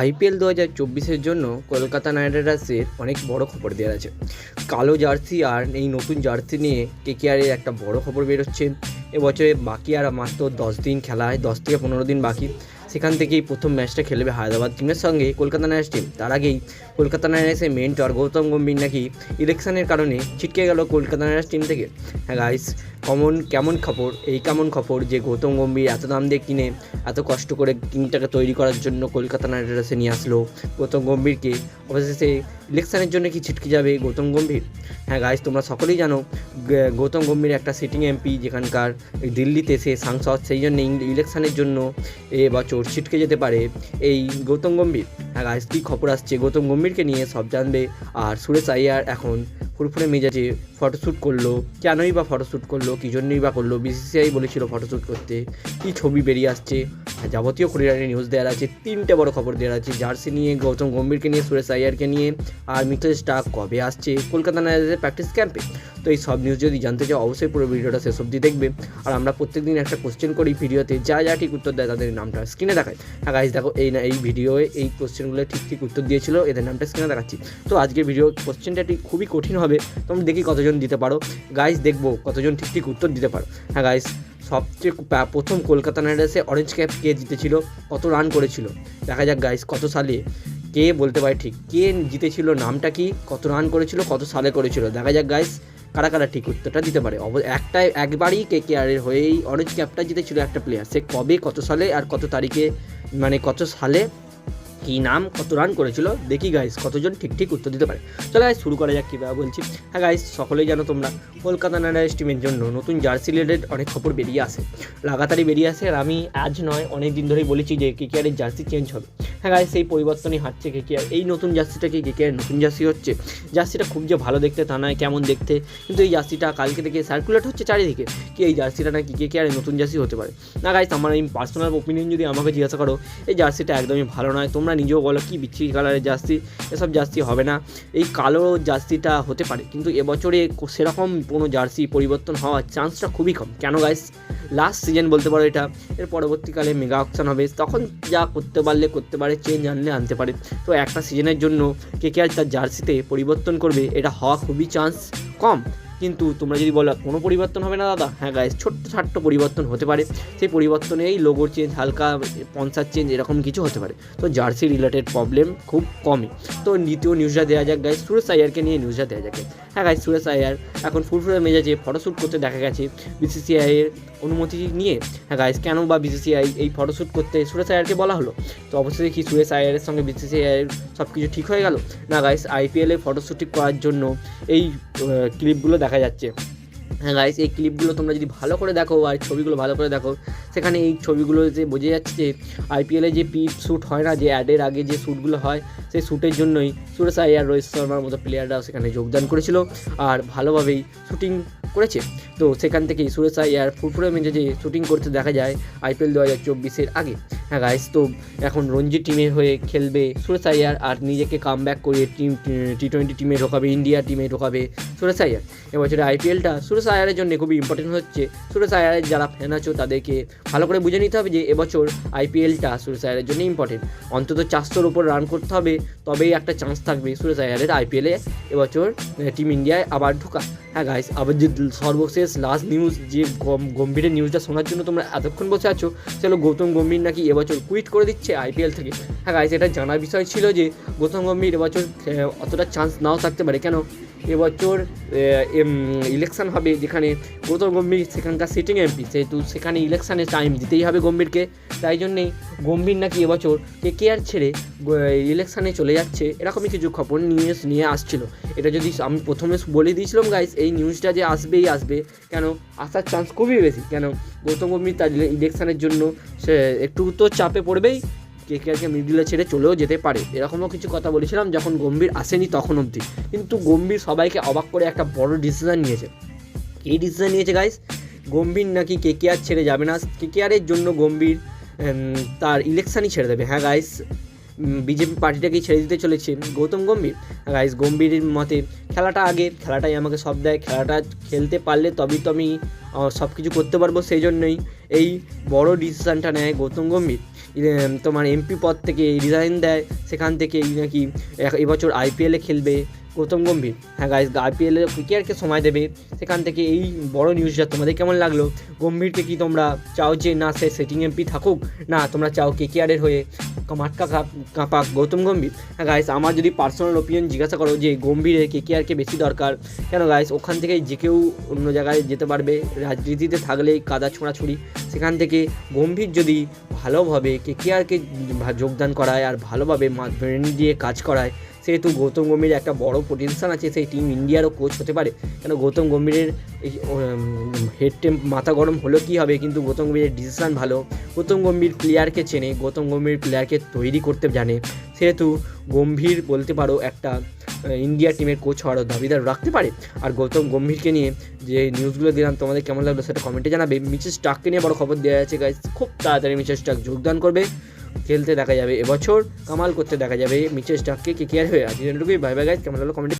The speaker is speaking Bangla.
আইপিএল দু হাজার চব্বিশের জন্য কলকাতা নাইট রাইডার্সের অনেক বড় খবর দেওয়া আছে। কালো জার্সি আর এই নতুন জার্সি নিয়ে কে কেকেআরের একটা বড় খবর বেরোচ্ছে। এবছরে বাকি আর মাত্র দশ দিন খেলা হয় দশ থেকে পনেরো দিন বাকি। সেখান থেকেই প্রথম ম্যাচটা খেলবে হায়দ্রাবাদ টিমের সঙ্গে কলকাতা নাইট টিম। তার আগেই কলকাতা নাইট রাইডার্সের মেন্টর গৌতম গম্ভীর নাকি ইলেকশনের কারণে ছিটকে গেল কলকাতা নাইট টিম থেকে। হ্যাঁ গাইস কমন, কেমন খবর? এই কেমন খবর যে গৌতম গম্ভীর এত দাম দিয়ে কিনে, এত কষ্ট করে টিমটাকে তৈরি করার জন্য কলকাতা নাইট রাইডার্সে নিয়ে আসলো? গৌতম গম্ভীরকে অবশেষে ইলেকশনের জন্য কি ছিটকে যাবে গৌতম গম্ভীর? হ্যাঁ গাইস তোমরা সকলেই জানো গৌতম গম্ভীর একটা সিটিং এমপি যেখানকার দিল্লিতে সে সাংসদ, সেই জন্য ইলেকশনের জন্য এ বছর ছিটকে যেতে পারে এই গৌতম গম্ভীর। হ্যাঁ গাছ কী খবর আসছে? গৌতম গম্ভীরকে নিয়ে সব জানবে। আর সুরেশ আইয়ার এখন ফুরফুরে মেজাজে ফটোশ্যুট করল। কেনই বা ফটোশ্যুট করল? কী জন্যই বা করল? বিসিসিআই বলেছিল ফটোশ্যুট করতে। কী ছবি বেরিয়ে আসছে? যাবতীয় কুড়িয়ারে নিউজ দেওয়ার আছে, তিনটে বড় খবর দেওয়ার আছে, জার্সি নিয়ে, গৌতম গম্ভীরকে নিয়ে, সুরেশ আইয়ারকে নিয়ে, আর মিথেল স্টাক কবে আসছে, কলকাতা নাইট রাইডার্সের প্র্যাকটিস ক্যাম্পে তো এই সব নিউজ যদি জানতে চাও, অবশ্যই পুরো ভিডিওটা শেষ অবধি দেখবে। আর আমরা প্রত্যেকদিন একটা কোশ্চেন করি ভিডিওতে, যা যা ঠিক উত্তর দেয় তাদের নামটা স্ক্রিনে দেখায় হ্যাঁ গাইজ দেখো এই না, এই ভিডিওয়ে এই কোশ্চেনগুলো ঠিক ঠিক উত্তর দিয়েছিল, এদের নামটা স্ক্রিনে দেখাচ্ছি। তো আজকের ভিডিও কোশ্চেনটা ঠিক খুবই কঠিন হবে, তোমরা দেখি কতজন দিতে পারো। গাইজ দেখব কতজন ঠিক ঠিক উত্তর দিতে পারো। হ্যাঁ গাইজ সবচেয়ে প্রথম কলকাতা নাইট রাইডার্সে অরেঞ্জ ক্যাপ কে জিতেছিল, কত রান করেছিল? দেখা যাক গাইস কত সালে? কে বলতে পারে ঠিক? কে জিতেছিল, নামটা কি? কত রান করেছিল, কত সালে করেছিল? দেখা যাক গাইস কারা কারা ঠিক উত্তরটা দিতে পারে। অব- একটাই, একবারই কে কে আরের হয়েই অরেঞ্জ ক্যাপটা জিতেছিল একটা প্লেয়ার সে কবে, কত সালে আর কত তারিখে মানে কত সালে, কী নাম, কত রান করেছিল, দেখি গাইস কতজন ঠিক ঠিক উত্তর দিতে পারে। চলো গাইস শুরু করা যাক, কীভাবে বলছি। হ্যাঁ গাইস সকলেই জানো তোমরা কলকাতা নাইট রাইডার্স টিমের জন্য নতুন জার্সি রিলেটেড অনেক খবর বেরিয়ে আসে। লাগাতারই বেরিয়ে আসে আর আমি আজ নয়, অনেক দিন ধরেই বলেছি যে কেকেআরের জার্সি চেঞ্জ হবে। হ্যাঁ গাইস সেই পরিবর্তনই হাঁটছে কেকেআর। এই নতুন জার্সিটা কি কেকেআর নতুন জার্সি হচ্ছে? জার্সিটা খুব যে ভালো দেখতে তা নয়, কেমন দেখতে? কিন্তু এই জার্সিটা কালকে থেকে সার্কুলেট হচ্ছে চারিদিকে কি এই জার্সিটা নাকি কেকেআরের নতুন জার্সি হতে পারে? না গাইস আমার এই পার্সোনাল ওপিনিয়ন যদি আমাকে জিজ্ঞাসা করো, এই জার্সিটা একদমই ভালো নয়। তোমরা নিজেও বলো কি বিচ্ছিরি কালারের জার্সি? এসব জার্সি হবে না। এই কালো জার্সিটা হতে পারে। কিন্তু এবছরে কো- সেরকম কোনো জার্সি পরিবর্তন হওয়ার চান্সটা খুবই কম। কেন গাইস লাস্ট সিজন বলতে পারো এটা, এর পরবর্তীকালে মেগা অপশান হবে, তখন যা করতে পারলে করতে পারে চেঞ্জ আনলে আনতে পারে। তো একটা সিজনের জন্য কে কে আর তার জার্সিতে পরিবর্তন করবে, এটা হওয়া খুবই চান্স কম। কিন্তু তোমরা যদি বলো কোনো পরিবর্তন হবে না, দাদা? হ্যাঁ গাইস ছোট্ট ছাট্ট পরিবর্তন হতে পারে। সেই পরিবর্তনে এই লোগোর চেঞ্জ হালকা পঞ্চাশ চেঞ্জ এরকম কিছু হতে পারে। তো জার্সি রিলেটেড প্রবলেম খুব কমই। তো দ্বিতীয় নিউজটা দেওয়া যাক গাইস সুরেশ আয়ারকে নিয়ে নিউজটা দেওয়া যাক। হ্যাঁ গাইস সুরেশ আয়ার এখন ফুরফুরে মেজাজে ফটোশ্যুট করতে দেখা গেছে বিসিসিআই এর অনুমতি নিয়ে। হ্যাঁ গাইস কেন বা বিসিসিআই এই ফটোশ্যুট করতে সুরেশ আয়ারকে বলা হলো? তো অবশ্যই কি সুরেশ আয়ারের সঙ্গে বিসিসিআই এর সব কিছু ঠিক হয়ে গেল? না গাইস আইপিএলে ফটোশ্যুটিং করার জন্য এই ক্লিপগুলো দেখা যাচ্ছে। হ্যাঁ গাইস এই ক্লিপগুলো তোমরা যদি ভালো করে দেখো আর ছবিগুলো ভালো করে দেখো, সেখানে এই ছবিগুলো যে বোঝা যাচ্ছে যে আইপিএলে যে পি শ্যুট হয় না, যে অ্যাডের আগে যে শ্যুটগুলো হয়, সেই শ্যুটের জন্যই সুরেশ আয়ার রোহিত শর্মার মতো প্লেয়াররাও সেখানে যোগদান করেছিল আর ভালোভাবেই শ্যুটিং করেছে। তো সেখান থেকেই সুরেশ আয়ার ফুরফুরে মেজে যে শ্যুটিং করতে দেখা যায় আইপিএল দু হাজার চব্বিশের আগে। হ্যাঁ গাইস তো এখন রঞ্জি টিমের হয়ে খেলবে সুরেশ আয়ার আর নিজেকে কাম ব্যাক করিয়ে টিম টি টোয়েন্টি টিমে ঢোকাবে ইন্ডিয়া টিমে ঢোকাবে সুরেশ আয়ার এবছরে আইপিএলটা সুরেশ আয়ারের জন্য খুবই ইম্পর্টেন্ট হচ্ছে। সুরেশ আয়ারের যারা ফ্যান আছো, তাদেরকে ভালো করে বুঝে নিতে হবে যে এবছর আইপিএলটা সুরেশ আয়ারের জন্য ইম্পর্টেন্ট অন্তত চারশোর ওপর রান করতে হবে, তবেই একটা চান্স থাকবে সুরেশ আয়ারের আইপিএলে এবছর টিম ইন্ডিয়ায় আবার ঢোকা। হ্যাঁ গাইস আবার যে সর্বশেষ লাস্ট নিউজ যে গম- গম্ভীরের নিউজটা শোনার জন্য তোমরা এতক্ষণ বসে আছো সেগুলো গৌতম গম্ভীর নাকি এবছর কুইট করে দিচ্ছে আইপিএল থেকে। হ্যাঁ গাইস এটা জানার বিষয় ছিল যে গৌতম গম্ভীর এবছর অতটা চান্স নাও থাকতে পারে। কেন? এবছর ইলেকশান হবে যেখানে গৌতম গম্ভীর, সেখানকার সিটিং এমপি সেহেতু সেখানে ইলেকশানে টাইম দিতেই হবে গম্ভীরকে। তাই জন্যেই গম্ভীর নাকি এবছর কে কে আর ছেড়ে ইলেকশানে চলে যাচ্ছে। এরকমই কিছু খবর নিউজ নিয়ে আসছিল। এটা যদি আমি প্রথমে বলে দিয়েছিলাম গাইস এই নিউজটা যে আসবেই আসবে, কেন আসার চান্স খুবই বেশি। কেন গৌতম গম্ভীর তার ইলেকশানের জন্য সে একটু তো চাপে পড়বেই কে কে আরকে মিডিলে ছেড়ে চলেও যেতে পারে। এরকমও কিছু কথা বলেছিলাম যখন গম্ভীর আসেনি তখন অবধি। কিন্তু গম্ভীর সবাইকে অবাক করে একটা বড় ডিসিশন নিয়েছে। এই ডিসিশন নিয়েছে গাইস গম্ভীর নাকি কেকেআর ছেড়ে যাবে না? কেকেআরের জন্য গম্ভীর তার ইলেকশানই ছেড়ে দেবে। হ্যাঁ গাইস বিজেপি পার্টিটাকেই ছেড়ে দিতে চলেছে গৌতম গম্ভীর। গাইস গম্ভীরের মতে খেলাটা আগে, খেলাটাই আমাকে সব দেয়, খেলাটা খেলতে পারলে তবেই তো আমি সব কিছু করতে পারব সেই জন্যই এই বড় ডিসিশানটা নেয় গৌতম গম্ভীর। তোমার এমপি পদ থেকে রিজাইন দেয়, সেখান থেকে নাকি এবছর আইপিএলে খেলবে গৌতম গম্ভীর। হ্যাঁ গাইজ আইপিএলে কেকেআরকে সময় দেবে, সেখান থেকে এই বড় নিউজটা তোমাদের কেমন লাগল? গম্ভীরকে কি তোমরা চাও যে, না, সে সেটিং এমপি থাকুক, না, তোমরা চাও কে কেকেআরের হয়ে মাটকা কাপ- কাঁপাক গৌতম গম্ভীর। হ্যাঁ গাইস আমার যদি পার্সোনাল ওপিনিয়ন জিজ্ঞাসা করো যে গম্ভীরের কেকেআরকে বেশি দরকার, কেন গাইস ওখান থেকে যে কেউ অন্য জায়গায় যেতে পারবে, রাজনীতিতে থাকলেই কাদা ছোঁড়াছুড়ি। সেখান থেকে গম্ভীর যদি ভালোভাবে কে কে কেকেআরকে যোগদান করায় আর ভালোভাবে ব্রেন দিয়ে কাজ করায় সেহেতু গৌতম গম্ভীর একটা বড় পোটেনশাল আছে, সেই টিম ইন্ডিয়ারও কোচ হতে পারে। কেন গৌতম গম্ভীরের হেড টেম মাথা গরম হলো কি হবে? কিন্তু গৌতম গম্ভীরের ডিসিশান ভালো। গৌতম গম্ভীর প্লেয়ারকে চেনে, গৌতম গম্ভীর প্লেয়ারকে তৈরি করতে জানে। সেহেতু গম্ভীর বলতে পারো একটা ইন্ডিয়া টিমের কোচ হওয়ারও দাবিদার রাখতে পারে। আর গৌতম গম্ভীরকে নিয়ে যে নিউজগুলো দিলাম, তোমাদের কেমন লাগল সেটা কমেন্টে জানাবে। মিচেস স্টাককে নিয়ে বড় খবর দেওয়া আছে গাইজ খুব তাড়াতাড়ি মিচেস স্টাক যোগদান করবে। খেলতে দেখা যাবে। এবছর কামাল করতে দেখা যাবে। মিচেস ডাককে কে কেয়ার হয়ে এটুকুই বাই বাই গাইজ কেমন লাগল কমেন্টে